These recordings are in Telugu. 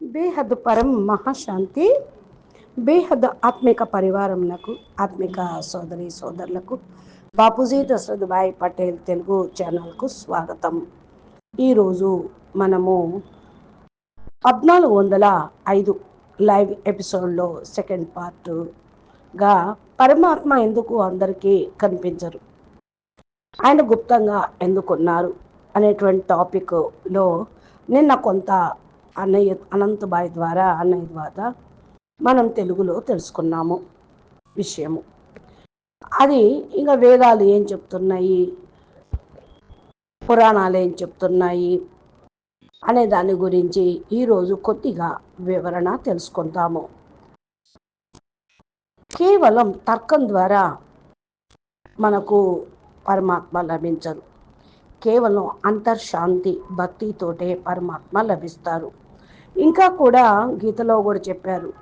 బేహద్ పరం మహాశాంతి బేహద్ ఆత్మిక పరివారంలకు ఆత్మిక సోదరి సోదరులకు బాపూజీ దశరథ్ భాయ్ పటేల్ తెలుగు ఛానల్కు స్వాగతం. ఈరోజు మనము పద్నాలుగు వందల ఐదు లైవ్ ఎపిసోడ్లో సెకండ్ పార్ట్గా పరమాత్మ ఎందుకు అందరికీ కనిపించరు? ఆయన గుప్తంగా ఎందుకున్నారు? అనేటువంటి టాపిక్లో నిన్న కొంత అన్నయ్య అనంతబాయ్ ద్వారా అన్నయ్య ద్వారా మనం తెలుగులో తెలుసుకున్నాము విషయము. అది ఇంకా వేదాలు ఏం చెప్తున్నాయి? పురాణాలు ఏం చెప్తున్నాయి? అనే దాని గురించి ఈరోజు కొద్దిగా వివరణ తెలుసుకుంటాము. కేవలం తర్కం ద్వారా మనకు పరమాత్మ లభించరు కేవలం అంతర్శాంతి భక్తితోటే పరమాత్మ లభిస్తారు. ఇంకా కూడా గీతలో కూడా చెప్పారు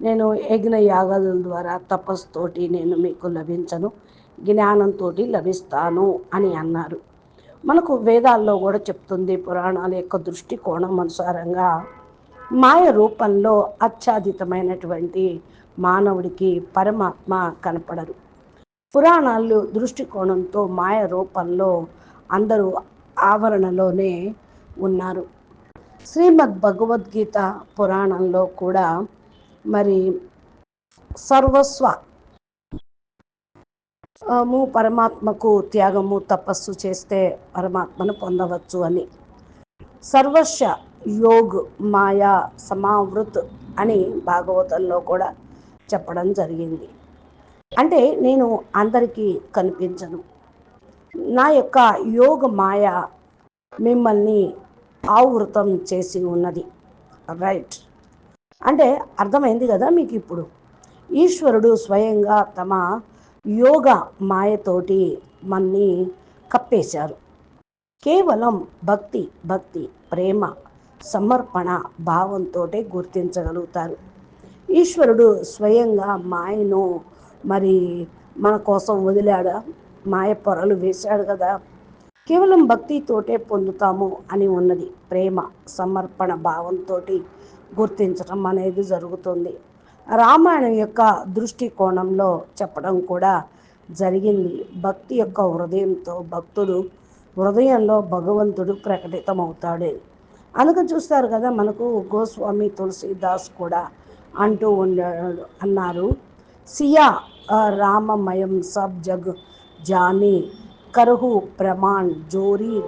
నేను యజ్ఞ యాగాల ద్వారా తపస్సుతోటి నేను మీకు లభించను జ్ఞానంతో లభిస్తాను అని అన్నారు. మనకు వేదాల్లో కూడా చెప్తుంది పురాణాల యొక్క దృష్టికోణం అనుసారంగా మాయ రూపంలో ఆచ్ఛాదితమైనటువంటి మానవుడికి పరమాత్మ కనపడరు. పురాణాలు దృష్టికోణంతో మాయ రూపంలో అందరూ ఆవరణలోనే ఉన్నారు. శ్రీమద్ భగవద్గీత పురాణంలో కూడా మరి సర్వస్వ ము పరమాత్మకు త్యాగము తపస్సు చేస్తే పరమాత్మను పొందవచ్చు అని. సర్వస్వ యోగ్ మాయా సమావృత్ అని భాగవతంలో కూడా చెప్పడం జరిగింది. అంటే నేను అందరికీ కనిపించను. నా యొక్క యోగ మాయ మిమ్మల్ని ఆవృతం చేసి ఉన్నది. రైట్ అంటే అర్థమైంది కదా మీకు ఇప్పుడు ఈశ్వరుడు స్వయంగా తమ యోగ మాయతోటి మన్ని కప్పేశారు. కేవలం భక్తి భక్తి ప్రేమ సమర్పణ భావంతో గుర్తించగలుగుతారు. ఈశ్వరుడు స్వయంగా మాయను మరి మన కోసం వదిలాడా? మాయ పొరలు వేశాడు కదా. కేవలం భక్తితోటే పొందుతాము అని ఉన్నది. ప్రేమ సమర్పణ భావంతో గుర్తించడం అనేది జరుగుతుంది. రామాయణం యొక్క దృష్టికోణంలో చెప్పడం కూడా జరిగింది. భక్తి యొక్క హృదయంతో భక్తుడు హృదయంలో భగవంతుడు ప్రకటితమవుతాడు. అందుకని చూస్తారు కదా మనకు గోస్వామి తులసీదాస్ కూడా అంటూ ఉండాడు అన్నారు. సియా రామమయం సబ్ జగ్ జానీ కరుహు ప్రమాణ్ జోరి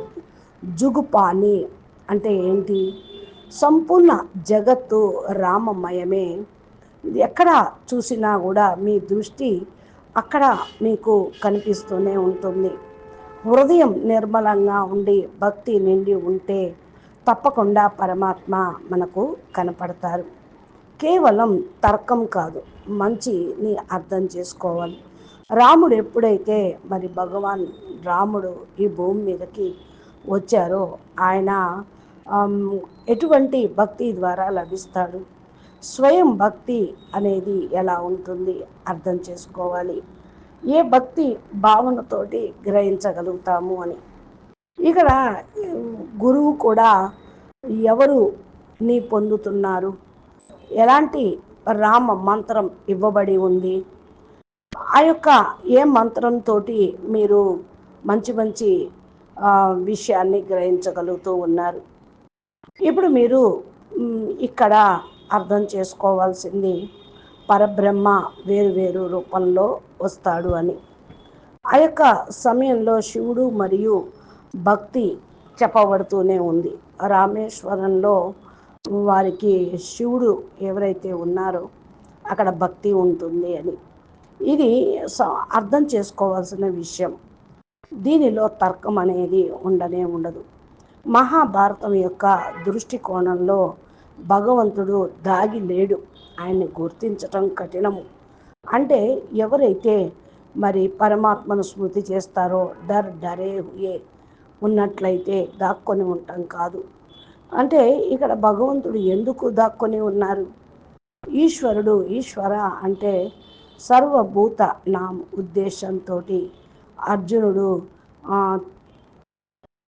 జుగుపాని అంటే ఏంటి? సంపూర్ణ జగత్తు రామమయమే. ఎక్కడ చూసినా కూడా మీ దృష్టి అక్కడ మీకు కనిపిస్తూనే ఉంటుంది. హృదయం నిర్మలంగా ఉండి భక్తి నిండి ఉంటే తప్పకుండా పరమాత్మ మనకు కనపడతారు. కేవలం తర్కం కాదు మంచిని అర్థం చేసుకోవాలి. రాముడు ఎప్పుడైతే మరి భగవాన్ రాముడు ఈ భూమి మీదకి వచ్చారో ఆయన ఎటువంటి భక్తి ద్వారా లభిస్తాడు? స్వయం భక్తి అనేది ఎలా ఉంటుంది? అర్థం చేసుకోవాలి. ఏ భక్తి భావనతోటి గ్రహించగలుగుతాము అని. ఇక్కడ గురువు కూడా ఎవరు నీ పొందుతున్నారు? ఎలాంటి రామ మంత్రం ఇవ్వబడి ఉంది? ఆ యొక్క ఏ మంత్రంతో మీరు మంచి మంచి విషయాన్ని గ్రహించగలుగుతూ ఉన్నారు. ఇప్పుడు మీరు ఇక్కడ అర్థం చేసుకోవాల్సింది పరబ్రహ్మ వేరు వేరు రూపంలో వస్తాడు అని. ఆ యొక్క సమయంలో శివుడు మరియు భక్తి చెప్పబడుతూనే ఉంది. రామేశ్వరంలో వారికి శివుడు ఎవరైతే ఉన్నారో అక్కడ భక్తి ఉంటుంది అని. ఇది అర్థం చేసుకోవాల్సిన విషయం. దీనిలో తర్కం అనేది ఉండనే ఉండదు. మహాభారతం యొక్క దృష్టికోణంలో భగవంతుడు దాగి లేడు. ఆయన్ని గుర్తించటం కఠినము. అంటే ఎవరైతే మరి పరమాత్మను స్మృతి చేస్తారో డర్ డరే హుయే ఉన్నట్లయితే దాక్కొని ఉంటాం కాదు. అంటే ఇక్కడ భగవంతుడు ఎందుకు దాక్కొని ఉన్నారు? ఈశ్వరుడు ఈశ్వర అంటే సర్వభూత నా ఉద్దేశంతో అర్జునుడు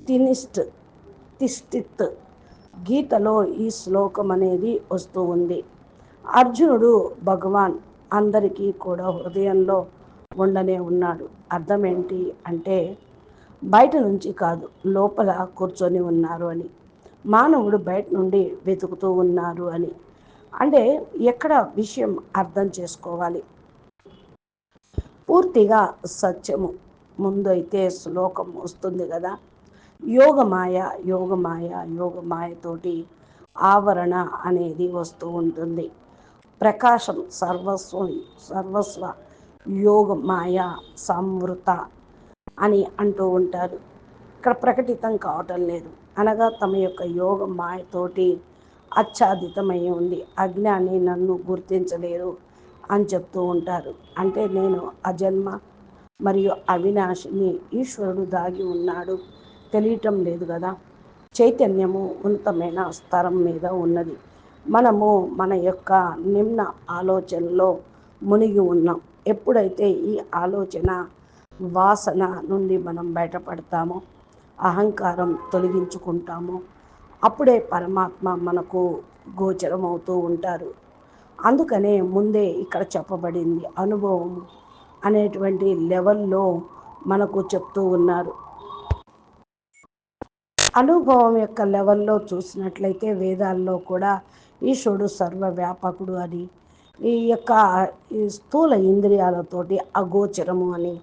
తినిస్ట్ తిష్టిత్ గీతలో ఈ శ్లోకం అనేది వస్తూ ఉంది. అర్జునుడు భగవాన్ అందరికీ కూడా హృదయంలో ఉండనే ఉన్నాడు. అర్థం ఏంటి అంటే బయట నుంచి కాదు లోపల కూర్చొని ఉన్నారు అని. మానవుడు బయట నుండి వెతుకుతూ ఉన్నారు అని. అంటే ఎక్కడ విషయం అర్థం చేసుకోవాలి? పూర్తిగా సత్యము. ముందు అయితే శ్లోకం వస్తుంది కదా. యోగమాయ యోగమాయ యోగమాయతోటి ఆవరణ అనేది వస్తూ ఉంటుంది. ప్రకాశం సర్వస్వం సర్వస్వ యోగమాయ సంవృత అని అంటూ ఉంటారు. ఇక్కడ ప్రకటితం కావటం లేదు. అనగా తమ యొక్క యోగ మాయతోటి ఆచ్ఛాదితమై ఉంది అజ్ఞాని నన్ను గుర్తించలేరు అని చెప్తూ ఉంటారు. అంటే నేను అజన్మ మరియు అవినాశిని ఈశ్వరుడు దాగి ఉన్నాడు. తెలియటం లేదు కదా? చైతన్యము ఉన్నతమైన స్థరం మీద ఉన్నది. మనము మన యొక్క నిమ్న ఆలోచనలో మునిగి ఉన్నాం. ఎప్పుడైతే ఈ ఆలోచన వాసన నుండి మనం బయటపడతామో అహంకారం తొలగించుకుంటామో అప్పుడే పరమాత్మ మనకు గోచరం అవుతూ ఉంటారు. అందుకనే ముందే ఇక్కడ చెప్పబడింది అనుభవం అనేటువంటి లెవెల్లో మనకు చెప్తూ ఉన్నారు. అనుభవం యొక్క లెవెల్లో చూసినట్లయితే వేదాల్లో కూడా ఈశ్వరుడు సర్వవ్యాపకుడు అని ఈ యొక్క ఈ స్థూల ఇంద్రియాలతోటి అగోచరము అని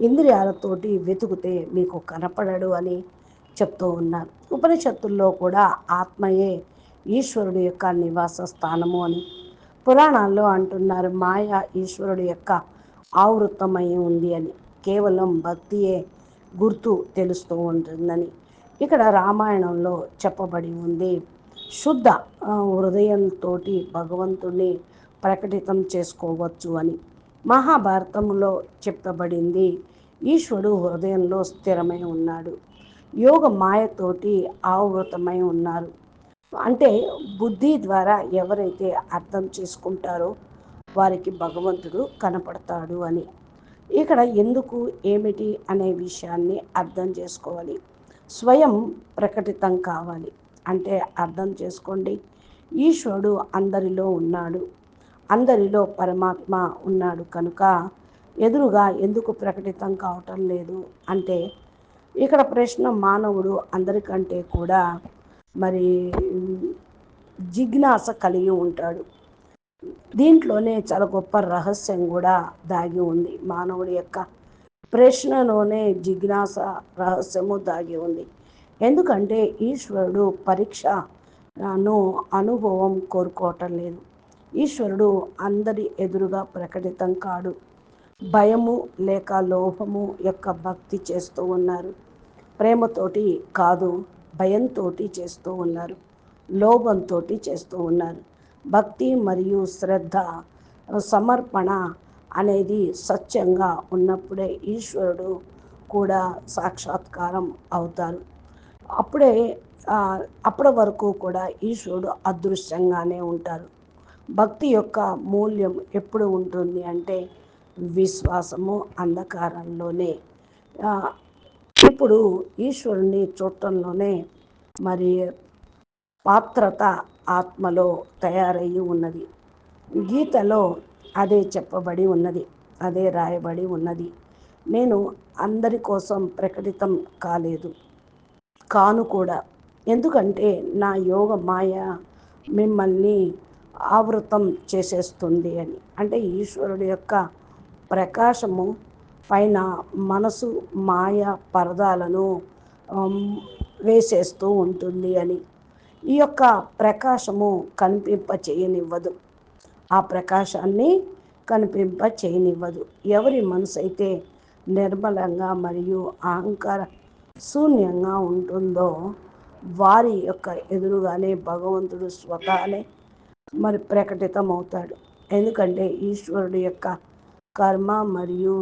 ఇంద్రియాలతోటి వెతుకుతే మీకు కనపడడు అని చెప్తూ ఉన్నారు. ఉపనిషత్తుల్లో కూడా ఆత్మయే ఈశ్వరుడు యొక్క నివాస స్థానము అని పురాణాల్లో అంటున్నారు. మాయ ఈశ్వరుడు యొక్క ఆవృతమై ఉంది అని కేవలం భక్తియే గుర్తు తెలుస్తూ ఉంటుందని. ఇక్కడ రామాయణంలో చెప్పబడి ఉంది. శుద్ధ హృదయంతో భగవంతుని ప్రకటితం చేసుకోవచ్చు అని మహాభారతంలో చెప్పబడింది. ఈశ్వరుడు హృదయంలో స్థిరమై ఉన్నాడు. యోగ మాయతోటి ఆవృతమై ఉన్నారు. అంటే బుద్ధి ద్వారా ఎవరైతే అర్థం చేసుకుంటారో వారికి భగవంతుడు కనపడతాడు అని. ఇక్కడ ఎందుకు ఏమిటి అనే విషయాన్ని అర్థం చేసుకోవాలి. స్వయం ప్రకటితం కావాలి. అంటే అర్థం చేసుకోండి. ఈశ్వరుడు అందరిలో ఉన్నాడు. అందరిలో పరమాత్మ ఉన్నాడు కనుక ఎదురుగా ఎందుకు ప్రకటితం కావటం లేదు అంటే ఇక్కడ ప్రశ్న మానవుడు అందరికంటే కూడా మరి జిజ్ఞాస కలిగి ఉంటాడు. దీంట్లోనే చాలా గొప్ప రహస్యం కూడా దాగి ఉంది. మానవుడి యొక్క ప్రశ్నలోనే జిజ్ఞాస రహస్యము దాగి ఉంది. ఎందుకంటే ఈశ్వరుడు పరీక్షను అనుభవం కోరుకోవటం లేదు. ఈశ్వరుడు అందరి ఎదురుగా ప్రకటితం కాడు. భయము లేక లోభము యొక్క భక్తి చేస్తూ ఉన్నారు. ప్రేమతోటి కాదు భయంతో చేస్తూ ఉన్నారు. లోభంతో చేస్తూ ఉన్నారు. భక్తి మరియు శ్రద్ధ సమర్పణ అనేది సత్యంగా ఉన్నప్పుడే ఈశ్వరుడు కూడా సాక్షాత్కారం అవుతారు. అప్పుడే అప్పటి వరకు కూడా ఈశ్వరుడు అదృశ్యంగానే ఉంటారు. భక్తి యొక్క మూల్యం ఎప్పుడు ఉంటుంది అంటే విశ్వాసము అంధకారంలోనే. ఇప్పుడు ఈశ్వరుని చూడటంలోనే మరి పాత్రత ఆత్మలో తయారయ్యి ఉన్నది. గీతలో అదే చెప్పబడి ఉన్నది అదే రాయబడి ఉన్నది. నేను అందరి కోసం ప్రకటితం కాలేదు కాను కూడా. ఎందుకంటే నా యోగ మాయ మిమ్మల్ని ఆవృతం చేసేస్తుంది అని. అంటే ఈశ్వరుడు యొక్క ప్రకాశము పైన మనసు మాయ పరదాలను వేసేస్తూ ఉంటుంది అని. ఈ యొక్క ప్రకాశము కనిపింప చేయనివ్వదు. ఆ ప్రకాశాన్ని కనిపింప చేయనివ్వదు. ఎవరి మనసు అయితే నిర్మలంగా మరియు అహంకార శూన్యంగా ఉంటుందో వారి యొక్క ఎదురుగానే భగవంతుడు స్వతహానే మరి ప్రకటితమవుతాడు. ఎందుకంటే ఈశ్వరుడు యొక్క కర్మ మరియు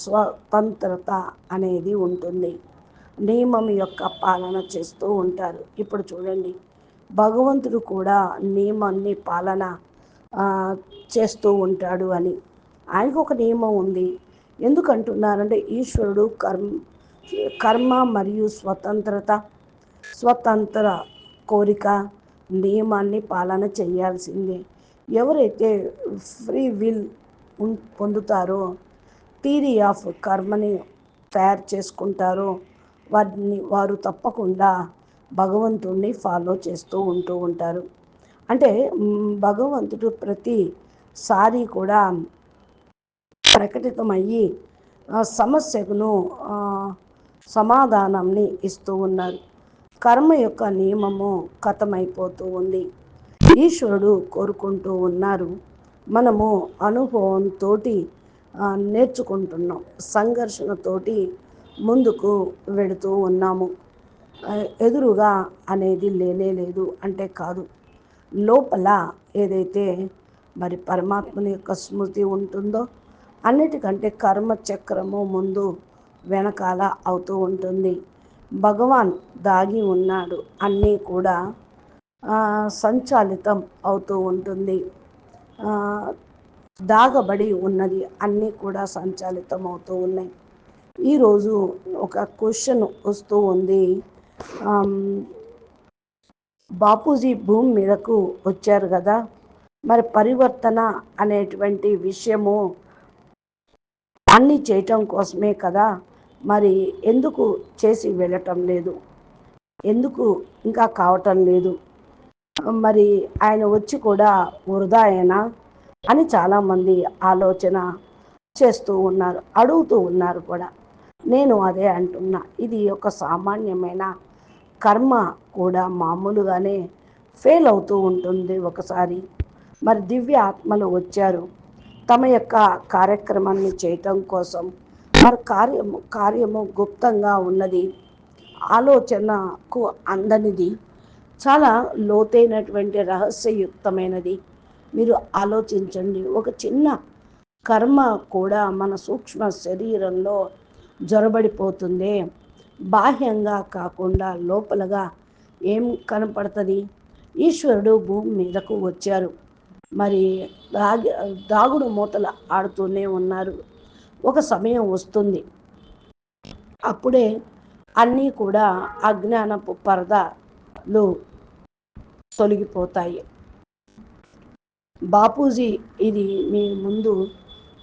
స్వతంత్రత అనేది ఉంటుంది. నియమం యొక్క పాలన చేస్తూ ఉంటారు. ఇప్పుడు చూడండి భగవంతుడు కూడా నియమాన్ని పాలన చేస్తూ ఉంటాడు అని. ఆయనకు ఒక నియమం ఉంది. ఎందుకంటున్నారంటే ఈశ్వరుడు కర్మ కర్మ మరియు స్వతంత్రత స్వతంత్ర కోరిక నియమాన్ని పాలన చేయాల్సిందే. ఎవరైతే ఫ్రీ విల్ పొందుతారో థీరీ ఆఫ్ కర్మని తయారు చేసుకుంటారో వారిని వారు తప్పకుండా భగవంతుణ్ణి ఫాలో చేస్తూ ఉంటూ ఉంటారు. అంటే భగవంతుడు ప్రతిసారి కూడా ప్రకటితమయ్యి సమస్యకును సమాధానంని ఇస్తూ ఉన్నారు. కర్మ యొక్క నియమము కథమైపోతూ ఉంది. ఈశ్వరుడు కోరుకుంటూ ఉన్నారు. మనము అనుభవంతో నేర్చుకుంటున్నాం. సంఘర్షణతోటి ముందుకు వెళుతూ ఉన్నాము. ఎదురుగా అనేది లేనే లేదు అంటే కాదు. లోపల ఏదైతే మరి పరమాత్మని యొక్క స్మృతి ఉంటుందో అన్నిటికంటే కర్మ చక్రము ముందు వెనకాల అవుతూ ఉంటుంది. భగవాన్ దాగి ఉన్నాడు. అన్నీ కూడా సంచాలితం అవుతూ ఉంటుంది. దాగబడి ఉన్నది. అన్నీ కూడా సంచాలితం అవుతూ ఉన్నాయి. ఈరోజు ఒక క్వశ్చన్ వస్తూ ఉంది. బాపూజీ భూమి మీదకు వచ్చారు కదా మరి పరివర్తన అనేటువంటి విషయము అన్నీ చేయటం కోసమే కదా మరి ఎందుకు చేసి వెళ్ళటం లేదు? ఎందుకు ఇంకా కావటం లేదు? మరి ఆయన వచ్చి కూడా వృధా అయినా అని చాలామంది ఆలోచన చేస్తూ ఉన్నారు అడుగుతూ ఉన్నారు కూడా. నేను అదే అంటున్నా. ఇది ఒక సామాన్యమైన కర్మ కూడా మామూలుగానే ఫెయిల్ అవుతూ ఉంటుంది ఒకసారి. మరి దివ్య ఆత్మలు వచ్చారు. తమ యొక్క కార్యక్రమాన్ని చేయటం కోసం. వారి కార్యము కార్యము గుప్తంగా ఉన్నది. ఆలోచనకు అందనిది. చాలా లోతైనటువంటి రహస్యయుక్తమైనది. మీరు ఆలోచించండి. ఒక చిన్న కర్మ కూడా మన సూక్ష్మ శరీరంలో జొరబడిపోతుంది. బాహ్యంగా కాకుండా లోపలగా ఏం కనపడుతుంది? ఈశ్వరుడు భూమి మీదకు వచ్చారు. మరి దాగి దాగుడు మూతలు ఆడుతూనే ఉన్నారు. ఒక సమయం వస్తుంది. అప్పుడే అన్నీ కూడా అజ్ఞానపు పరదాలు తొలగిపోతాయి. బాపూజీ ఇది మీ ముందు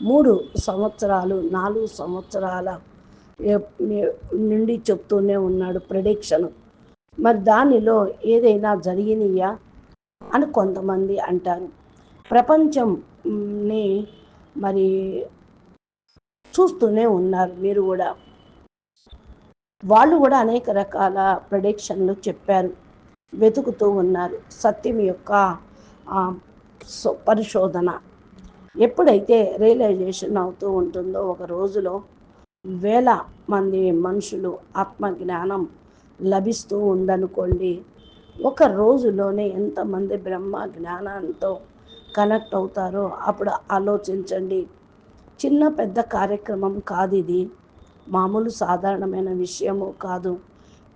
మూడు సంవత్సరాలు నాలుగు సంవత్సరాల నుండి చెప్తూనే ఉన్నాడు ప్రొడిక్షన్. మరి దానిలో ఏదైనా జరిగినయా అని కొంతమంది అంటారు. ప్రపంచంని మరి చూస్తూనే ఉన్నారు మీరు కూడా. వాళ్ళు కూడా అనేక రకాల ప్రొడిక్షన్లు చెప్పారు. వెతుకుతూ ఉన్నారు. సత్యం యొక్క పరిశోధన. ఎప్పుడైతే రియలైజేషన్ అవుతూ ఉంటుందో ఒక రోజులో వేల మంది మనుషులు ఆత్మజ్ఞానం లభిస్తూ ఉందనుకోండి ఒక రోజులోనే ఎంతమంది బ్రహ్మ జ్ఞానంతో కనెక్ట్ అవుతారో అప్పుడు ఆలోచించండి. చిన్న పెద్ద కార్యక్రమం కాదు ఇది. మామూలు సాధారణమైన విషయము కాదు.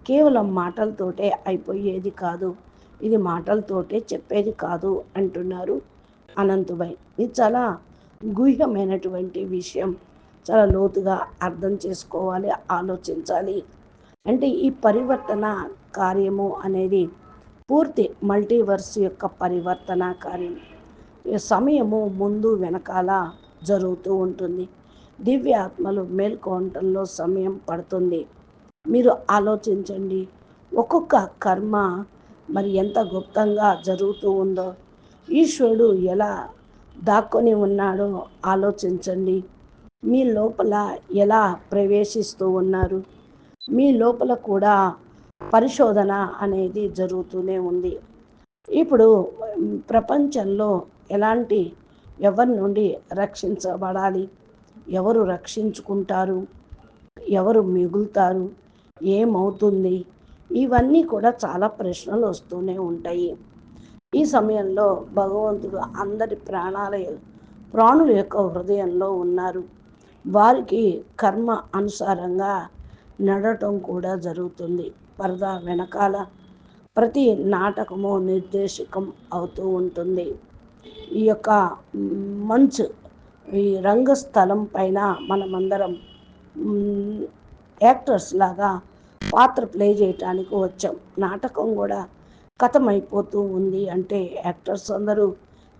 కేవలం మాటలతోటే అయిపోయేది కాదు. ఇది మాటలతోటే చెప్పేది కాదు అంటున్నారు అనంతుభాయ్ ఇది చాలా గుహ్యమైనటువంటి విషయం. చాలా లోతుగా అర్థం చేసుకోవాలి ఆలోచించాలి. అంటే ఈ పరివర్తన కార్యము అనేది పూర్తి మల్టీవర్స్ యొక్క పరివర్తన కార్యం. సమయము ముందు వెనకాల జరుగుతూ ఉంటుంది. దివ్య ఆత్మలు మేల్కోవటంలో సమయం పడుతుంది. మీరు ఆలోచించండి ఒక్కొక్క కర్మ మరి ఎంత గుప్తంగా జరుగుతూ ఉందో. ఈశ్వరుడు ఎలా దాక్కొని ఉన్నాడో ఆలోచించండి. మీ లోపల ఎలా ప్రవేశిస్తూ ఉన్నారు? మీ లోపల కూడా పరిశోధన అనేది జరుగుతూనే ఉంది. ఇప్పుడు ప్రపంచంలో ఎలాంటి ఎవరి నుండి రక్షించబడాలి? ఎవరు రక్షించుకుంటారు? ఎవరు మిగులుతారు? ఏమవుతుంది? ఇవన్నీ కూడా చాలా ప్రశ్నలు వస్తూనే ఉంటాయి. ఈ సమయంలో భగవంతుడు అందరి ప్రాణాల ప్రాణుల యొక్క హృదయంలో ఉన్నారు. వారికి కర్మ అనుసారంగా నడటం కూడా జరుగుతుంది. పరదా వెనకాల ప్రతి నాటకము నిర్దేశకం అవుతూ ఉంటుంది. ఈ యొక్క మంచు ఈ రంగస్థలం పైన మనమందరం యాక్టర్స్ లాగా పాత్ర ప్లే చేయటానికి వచ్చాం. నాటకం కూడా కథమైపోతూ ఉంది. అంటే యాక్టర్స్ అందరూ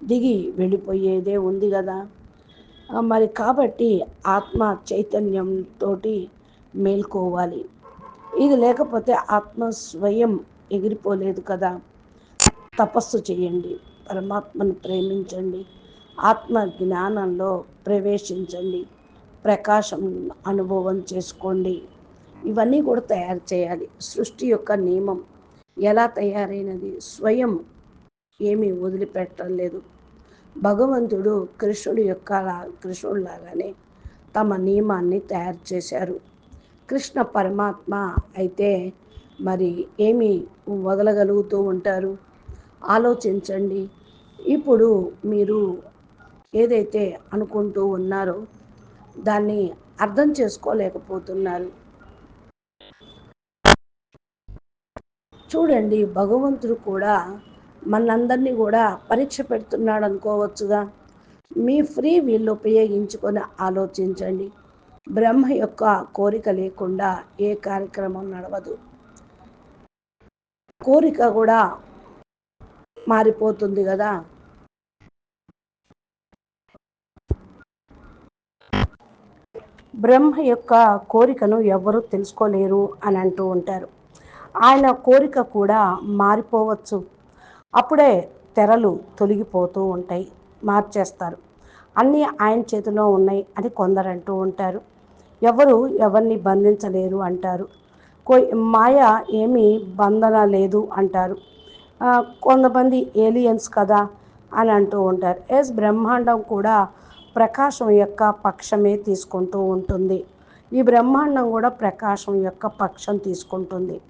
దిగి వెళ్ళిపోయేదే ఉంది కదా. మరి కాబట్టి ఆత్మ చైతన్యంతో మేల్కోవాలి. ఇది లేకపోతే ఆత్మ స్వయం ఎగిరిపోలేదు కదా. తపస్సు చేయండి. పరమాత్మను ప్రేమించండి. ఆత్మ జ్ఞానంలో ప్రవేశించండి. ప్రకాశం అనుభవం చేసుకోండి. ఇవన్నీ కూడా తయారు చేయాలి. సృష్టి యొక్క నియమం ఎలా తయారైనది? స్వయం ఏమీ వదిలిపెట్టడం లేదు భగవంతుడు కృష్ణుడి యొక్క కృష్ణుడు లాగానే తమ నియమాన్ని తయారు చేశారు. కృష్ణ పరమాత్మ అయితే మరి ఏమి వదలగలుగుతూ ఉంటారు? ఆలోచించండి. ఇప్పుడు మీరు ఏదైతే అనుకుంటూ ఉన్నారో దాన్ని అర్థం చేసుకోలేకపోతున్నారు. చూడండి భగవంతుడు కూడా మనందరినీ కూడా పరీక్ష పెడుతున్నాడు అనుకోవచ్చుగా. మీ ఫ్రీ వీళ్ళు ఉపయోగించుకొని ఆలోచించండి. బ్రహ్మ యొక్క కోరిక లేకుండా ఏ కార్యక్రమం నడవదు. కోరిక కూడా మారిపోతుంది కదా. బ్రహ్మ యొక్క కోరికను ఎవరు తెలుసుకోలేరు అని అంటూ ఉంటారు. ఆయన కోరిక కూడా మారిపోవచ్చు. అప్పుడే తెరలు తొలగిపోతూ ఉంటాయి మార్చేస్తారు. అన్నీ ఆయన చేతిలో ఉన్నాయి అని కొందరు అంటూ ఉంటారు. ఎవరు ఎవరిని బంధించలేరు అంటారు. కో మాయ ఏమీ బంధన లేదు అంటారు. కొంతమంది ఏలియన్స్ కదా అని అంటూ ఉంటారు. ఎస్ బ్రహ్మాండం కూడా ప్రకాశం యొక్క పక్షమే తీసుకుంటూ ఉంటుంది. ఈ బ్రహ్మాండం కూడా ప్రకాశం యొక్క పక్షం తీసుకుంటుంది.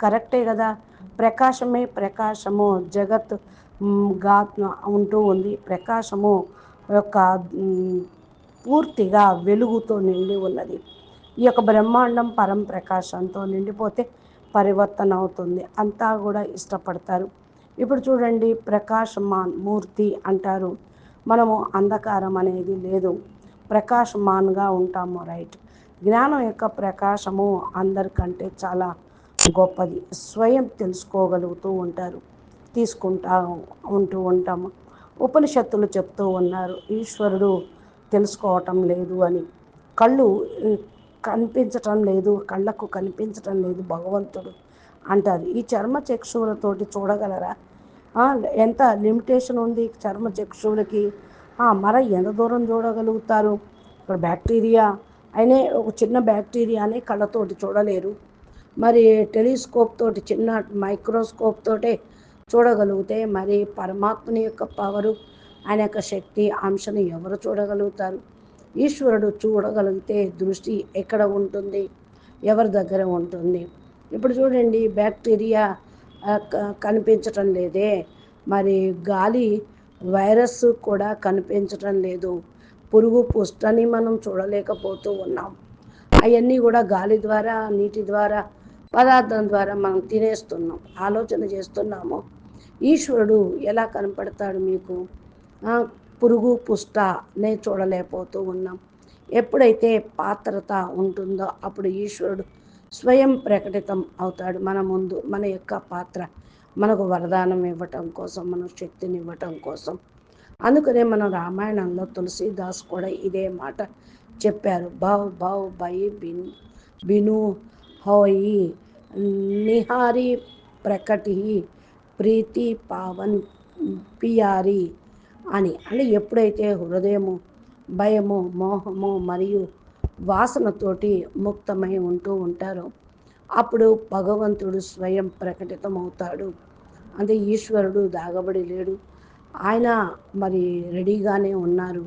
కరెక్టే కదా? ప్రకాశమే ప్రకాశము జగత్గా ఉంటూ ఉంది. ప్రకాశము యొక్క పూర్తిగా వెలుగుతో నిండి ఉన్నది. ఈ యొక్క బ్రహ్మాండం పరం ప్రకాశంతో నిండిపోతే పరివర్తన అవుతుంది అంతా కూడా ఇష్టపడతారు. ఇప్పుడు చూడండి ప్రకాశమాన్ మూర్తి అంటారు. మనము అంధకారం అనేది లేదు. ప్రకాశమాన్గా ఉంటాము రైట్. జ్ఞానం యొక్క ప్రకాశము అందరికంటే చాలా గొప్పది. స్వయం తెలుసుకోగలుగుతూ ఉంటారు తీసుకుంటా ఉంటూ ఉంటాము. ఉపనిషత్తులు చెప్తూ ఉన్నారు ఈశ్వరుడు తెలుసుకోవటం లేదు అని. కళ్ళు కనిపించటం లేదు కళ్ళకు కనిపించటం లేదు భగవంతుడు అంటారు. ఈ చర్మ చక్షువులతోటి చూడగలరా? ఎంత లిమిటేషన్ ఉంది చర్మ చక్షువులకి? మర ఎంత దూరం చూడగలుగుతారు? ఇక్కడ బ్యాక్టీరియా అయినే ఒక చిన్న బ్యాక్టీరియాని కళ్ళతోటి చూడలేరు. మరి టెలిస్కోప్ తోటి చిన్న మైక్రోస్కోప్ తోటే చూడగలిగితే మరి పరమాత్మని యొక్క పవరు ఆయన యొక్క శక్తి అంశను ఎవరు చూడగలుగుతారు? ఈశ్వరుడు చూడగలిగితే దృష్టి ఎక్కడ ఉంటుంది? ఎవరి దగ్గర ఉంటుంది? ఇప్పుడు చూడండి బ్యాక్టీరియా కనిపించటం లేదే. మరి గాలి వైరస్ కూడా కనిపించటం లేదు. పురుగు పుష్టని మనం చూడలేకపోతూ ఉన్నాం. అవన్నీ కూడా గాలి ద్వారా నీటి ద్వారా పదార్థం ద్వారా మనం తినేస్తున్నాం ఆలోచన చేస్తున్నాము. ఈశ్వరుడు ఎలా కనపడతాడు మీకు? పురుగు పుష్ట నే చూడలేకపోతూ ఉన్నాం. ఎప్పుడైతే పాత్రత ఉంటుందో అప్పుడు ఈశ్వరుడు స్వయం ప్రకటితం అవుతాడు మన ముందు మన యొక్క పాత్ర. మనకు వరదానం ఇవ్వటం కోసం మన శక్తిని ఇవ్వటం కోసం. అందుకనే మనం రామాయణంలో తులసీదాస్ కూడా ఇదే మాట చెప్పారు. భవ్ భవ్ బై బిన్ బిను హోయి నిహారి ప్రకటి ప్రీతి పావన్ పియారి అని. అంటే ఎప్పుడైతే హృదయము భయము మోహము మరియు వాసనతోటి ముక్తమై ఉంటూ ఉంటారో అప్పుడు భగవంతుడు స్వయం ప్రకటితమవుతాడు. అంటే ఈశ్వరుడు దాగబడి లేడు. ఆయన మరి రెడీగానే ఉన్నారు.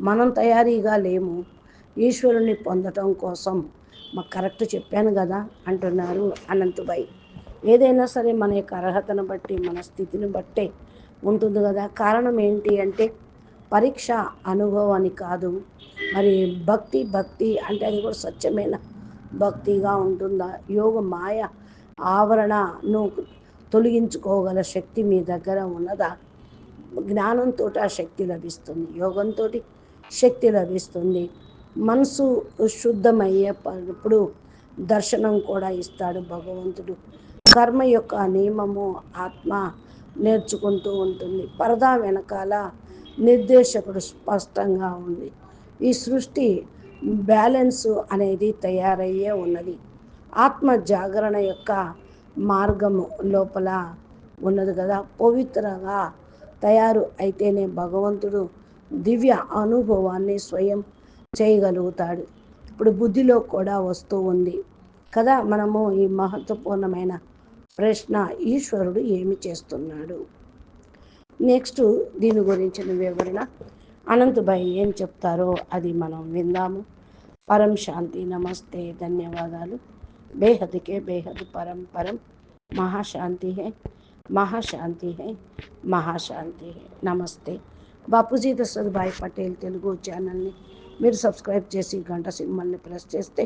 మనం తయారీగా లేము. ఈశ్వరుని పొందటం కోసం మాకు కరెక్ట్ చెప్పాను కదా అంటున్నారు అనంతబాయి. ఏదైనా సరే మన యొక్క అర్హతను బట్టి మన స్థితిని బట్టే ఉంటుంది కదా. కారణం ఏంటి అంటే పరీక్ష అనుభవాన్ని కాదు. మరి భక్తి భక్తి అంటే అది కూడా స్వచ్ఛమైన భక్తిగా ఉంటుందా? యోగ మాయ ఆవరణను తొలగించుకోగల శక్తి మీ దగ్గర ఉన్నదా? జ్ఞానంతో ఆ శక్తి లభిస్తుంది. యోగంతో శక్తి లభిస్తుంది. మనసు శుద్ధమయ్యేటప్పుడు దర్శనం కూడా ఇస్తాడు భగవంతుడు. కర్మ యొక్క నియమము ఆత్మ నేర్చుకుంటూ ఉంటుంది. పరదా వెనకాల నిర్దేశకుడు స్పష్టంగా ఉంది. ఈ సృష్టి బ్యాలెన్స్ అనేది తయారయ్యే ఉన్నది. ఆత్మ జాగరణ యొక్క మార్గము లోపల ఉన్నది కదా. పవిత్రగా తయారు అయితేనే భగవంతుడు దివ్య అనుభవాన్ని స్వయం చేయగలుగుతాడు. ఇప్పుడు బుద్ధిలో కూడా వస్తూ ఉంది కదా మనము ఈ మహత్వపూర్ణమైన ప్రశ్న ఈశ్వరుడు ఏమి చేస్తున్నాడు? నెక్స్ట్ దీని గురించిన వివరణ. అనంతభాయ్ ఏం చెప్తారో అది మనం విందాము. పరం శాంతి నమస్తే ధన్యవాదాలు. బేహద్కే బేహద్ పరం పరం. మహాశాంతి హే మహాశాంతి హే మహాశాంతి హే. నమస్తే. బాపూజీ దశరథ్ భాయ్ పటేల్ తెలుగు ఛానల్ని మీరు సబ్స్క్రైబ్ చేసి గంట సింబల్ని ప్రెస్ చేస్తే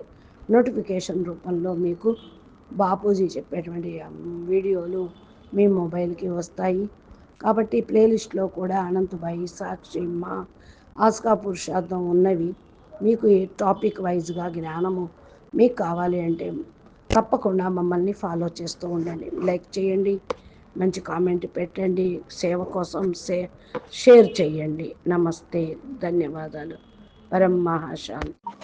నోటిఫికేషన్ రూపంలో మీకు బాపూజీ చెప్పేటువంటి వీడియోలు మీ మొబైల్కి వస్తాయి. కాబట్టి ప్లేలిస్ట్లో కూడా అనంతబాయి సాక్షి మా ఆస్కా పురుషార్థం ఉన్నవి మీకు ఈ టాపిక్ వైజ్గా జ్ఞానము మీకు కావాలి అంటే తప్పకుండా మమ్మల్ని ఫాలో చేస్తూ ఉండండి. లైక్ చేయండి మంచి కామెంట్ పెట్టండి సేవ కోసం సే షేర్ చేయండి. నమస్తే ధన్యవాదాలు. పరం మహాశాంతి